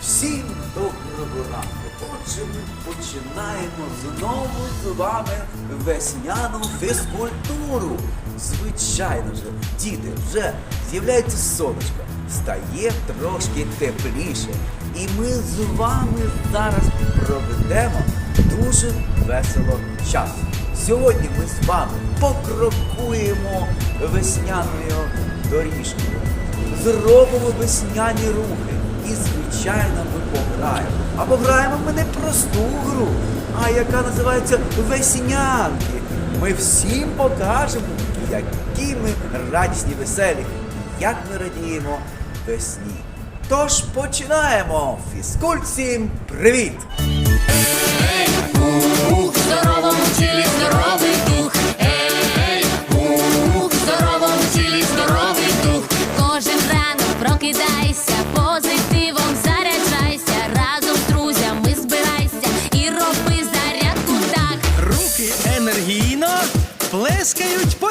Всім доброго ранку. Отже, ми починаємо знову з вами весняну фізкультуру. Звичайно ж, діти, вже з'являється сонечко, стає трошки тепліше. І ми з вами зараз проведемо дуже весело час. Сьогодні ми з вами покрокуємо весняною доріжкою зробимо весняні рухи. І, звичайно, ми пограємо. А пограємо ми не просту гру, а яка називається веснянки. Ми всім покажемо, які ми радісні, веселі, як ми радіємо весні. Тож починаємо! Фізкульт всім привіт!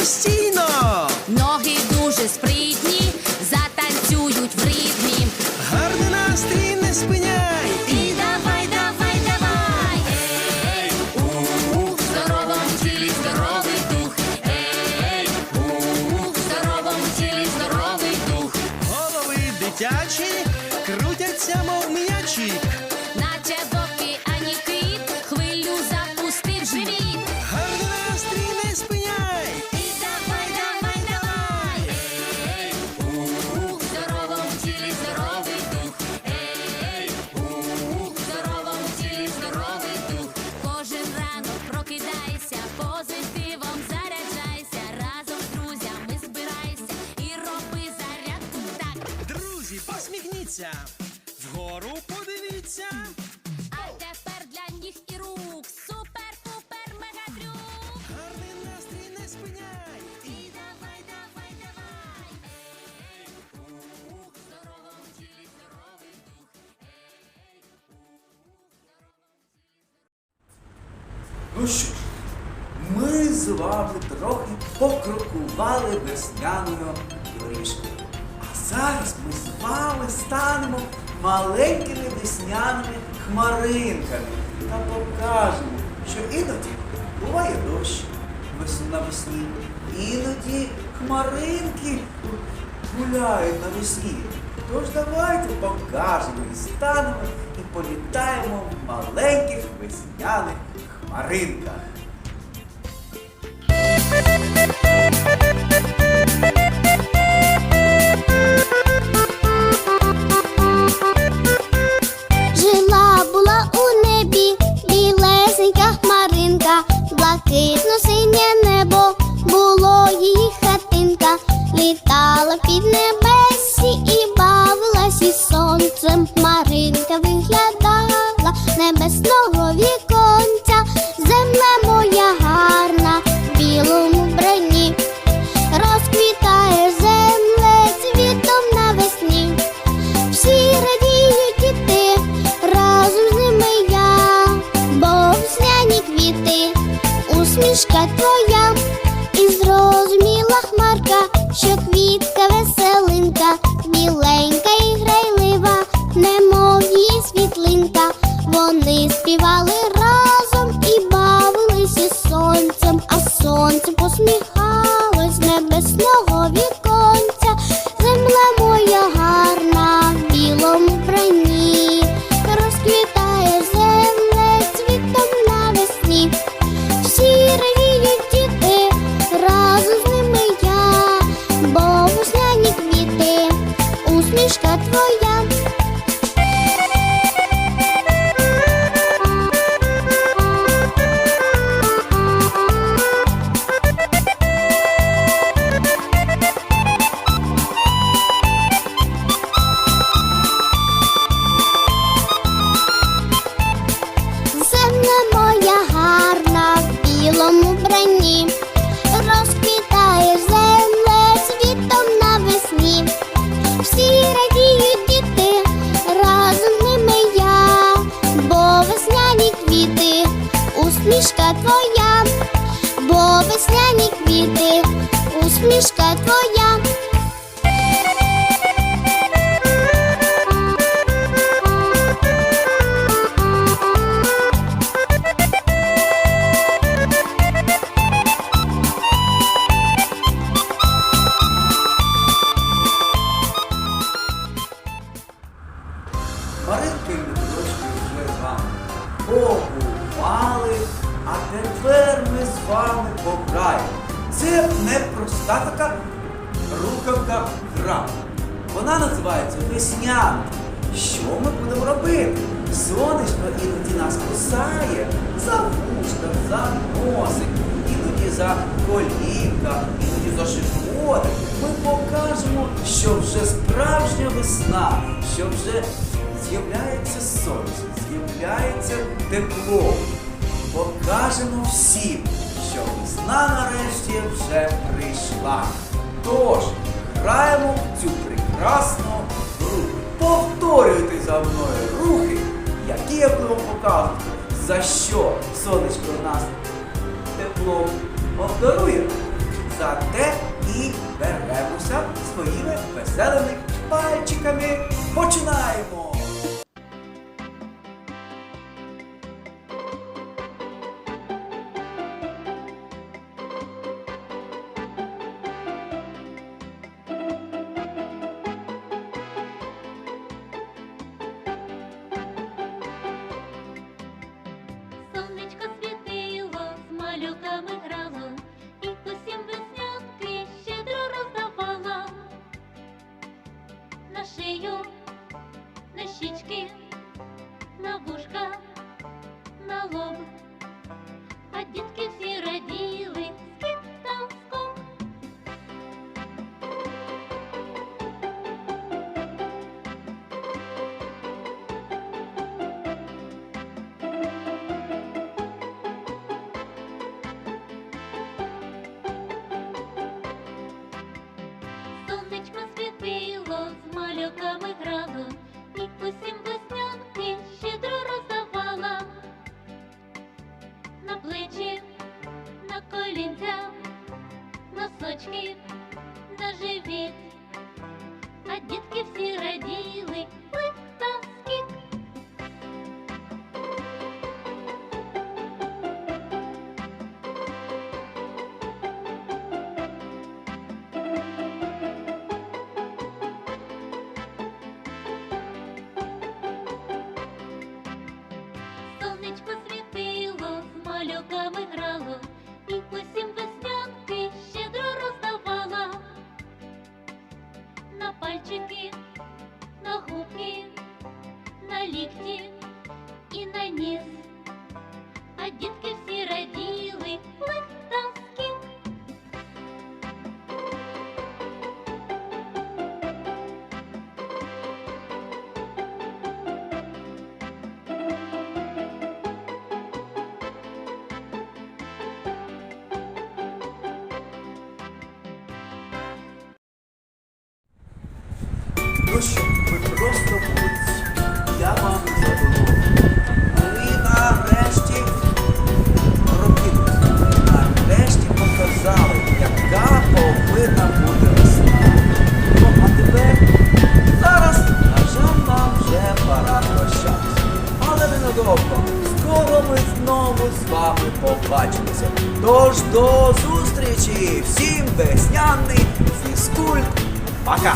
see посміхніться. Вгору подивіться. А тепер для ніг і рук супер-пупер мегадрюк. Гарний настрій не спиняй. І давай, давай, давай. Ух, в здоровому тілі здоровий дух. Ну що ж, ми з вами трохи покрокували весняною доріжкою. Зараз ми з вами станемо маленькими весняними хмаринками та покажемо, що іноді буває дощ вес- навесні, іноді хмаринки гуляють навесні. Тож давайте покажемо і станемо і політаємо в маленьких весняних хмаринках. Співали разом і бавились сонцем, а сонце посміхалось небесного усмішка твоя, бо весняні квіти, усмішка твоя. А тепер ми з вами пограємо. Це не проста така рукавка гра. Вона називається весняна. Що ми будемо робити? Сонечко іноді нас кусає за вушка, за носик, іноді за колінка, іноді за животик. Ми покажемо, що вже справжня весна, що вже з'являється сонце, з'являється тепло. Покажемо всім, що весна нарешті вже прийшла. Тож, граємо в цю прекрасну гру. Повторюйте за мною рухи, які я буду вам показувати, за що сонечко нас теплом обдарує. За те і беремося своїми веселими пальчиками. Починаємо! Щічки, на вушка, на лоб. А дітки всі плечі, на колінця, носочки, на живіт. А дітки всі раділи, Просто молодці. Я вам задоволений. Ви нарешті прокинулися. Нарешті показали, яка повинна бути весна. Ну, а тепер зараз, на жаль, нам вже пора прощатися. Але ненадовго. Скоро ми знову з вами побачимося. Тож до зустрічі! Всім весняний фізкульт. Пока!